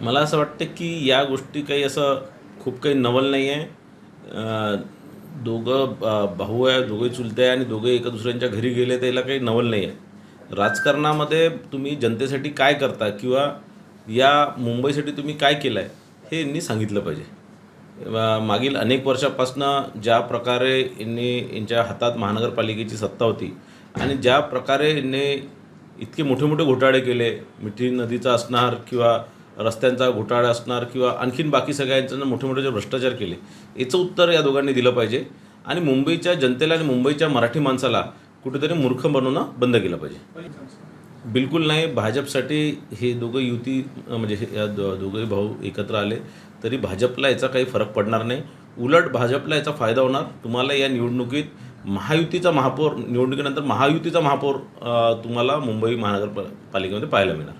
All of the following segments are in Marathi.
मला असं वाटतं की या गोष्टी काही असं खूप काही नवल नाही आहे दोघं भाऊ आहे दोघे चुलते आहे आणि दोघे एका दुसऱ्यांच्या घरी गेले त्याला काही नवल नाही आहे राजकारणामध्ये तुम्ही जनतेसाठी काय करता किंवा या मुंबईसाठी तुम्ही काय केलं आहे हे यांनी सांगितलं पाहिजे. मागील अनेक वर्षापासनं ज्या प्रकारे यांनी यांच्या हातात महानगरपालिकेची सत्ता होती आणि ज्या प्रकारे यांनी इतके मोठे मोठे घोटाळे केले मिठी नदीचा असणार किंवा रस्त्यांचा घोटाळा असणार किंवा आणखीन बाकी सगळ्यांचं मोठे मोठे जे भ्रष्टाचार केले याचं उत्तर या दोघांनी दिलं पाहिजे. आणि मुंबईच्या जनतेला आणि मुंबईच्या मराठी माणसाला कुठेतरी मूर्ख बनवणं बंद केलं पाहिजे. बिलकुल नाही भाजपसाठी हे दोघं युती म्हणजे हे या दो दोघंही भाऊ एकत्र आले तरी भाजपला याचा काही फरक पडणार नाही. उलट भाजपला याचा फायदा होणार. तुम्हाला या निवडणुकीत महायुतीचा महापौर निवडणुकीनंतर महायुतीचा महापौर तुम्हाला मुंबई महानगरपालिकेमध्ये पाहायला मिळणार.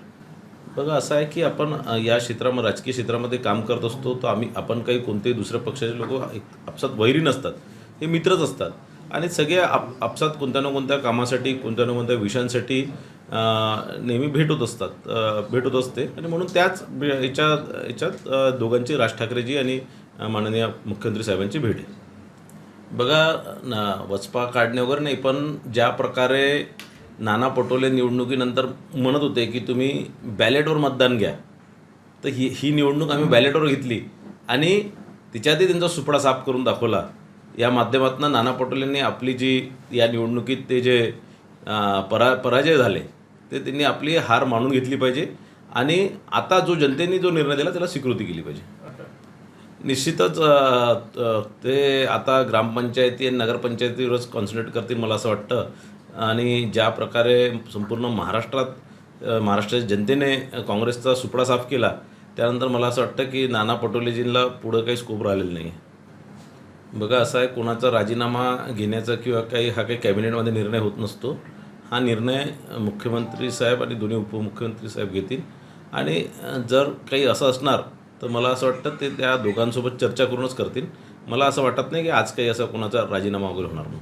बघा असं आहे की आपण या क्षेत्रामध्ये राजकीय क्षेत्रामध्ये काम करत असतो तर आम्ही आपण काही कोणतेही दुसऱ्या पक्षाचे लोक आपसात वैरी नसतात. हे मित्रच असतात. आणि सगळे आप आपसात कोणत्या ना कोणत्या कामासाठी कोणत्या ना कोणत्या विषयांसाठी नेहमी भेट होत असतात. भेट होत असते. आणि म्हणून त्याच याच्या याच्यात दोघांची राज ठाकरेजी आणि माननीय मुख्यमंत्री साहेबांची भेट आहे. बघा ना वचपा काढणे वगैरे नाही पण ज्या प्रकारे नाना पटोले निवडणुकीनंतर म्हणत होते की तुम्ही बॅलेटवर मतदान घ्या. तर ही ही निवडणूक आम्ही बॅलेटवर घेतली. आणि तिच्यातही त्यांचा सुपडा साफ करून दाखवला. या माध्यमातून नाना पटोलेंनी आपली जी या निवडणुकीत ते जे परा पराजय झाले ते त्यांनी आपली हार मानून घेतली पाहिजे. आणि आता जो जनतेने जो निर्णय दिला त्याला स्वीकृती केली पाहिजे. निश्चितच ते आता ग्रामपंचायती आणि नगरपंचायतीवरच कॉन्सन्ट्रेट करतील मला असं वाटतं. आणि ज्या प्रकारे संपूर्ण महाराष्ट्रात महाराष्ट्राच्या जनतेने काँग्रेसचा सुपडा साफ केला त्यानंतर मला असं वाटतं की नाना पटोलेजींना पुढं काही स्कोप राहिलेला नाही बघा असं आहे कोणाचा राजीनामा घेण्याचा किंवा काही हा काही कॅबिनेटमध्ये निर्णय होत नसतो. हा निर्णय मुख्यमंत्री साहेब आणि दोन्ही उपमुख्यमंत्री साहेब घेतील. आणि जर काही असं असणार तर मला असं वाटतं ते त्या दोघांसोबत चर्चा करूनच करतील. मला असं वाटत नाही की आज काही असं कोणाचा राजीनामा वगैरे होणार नाही.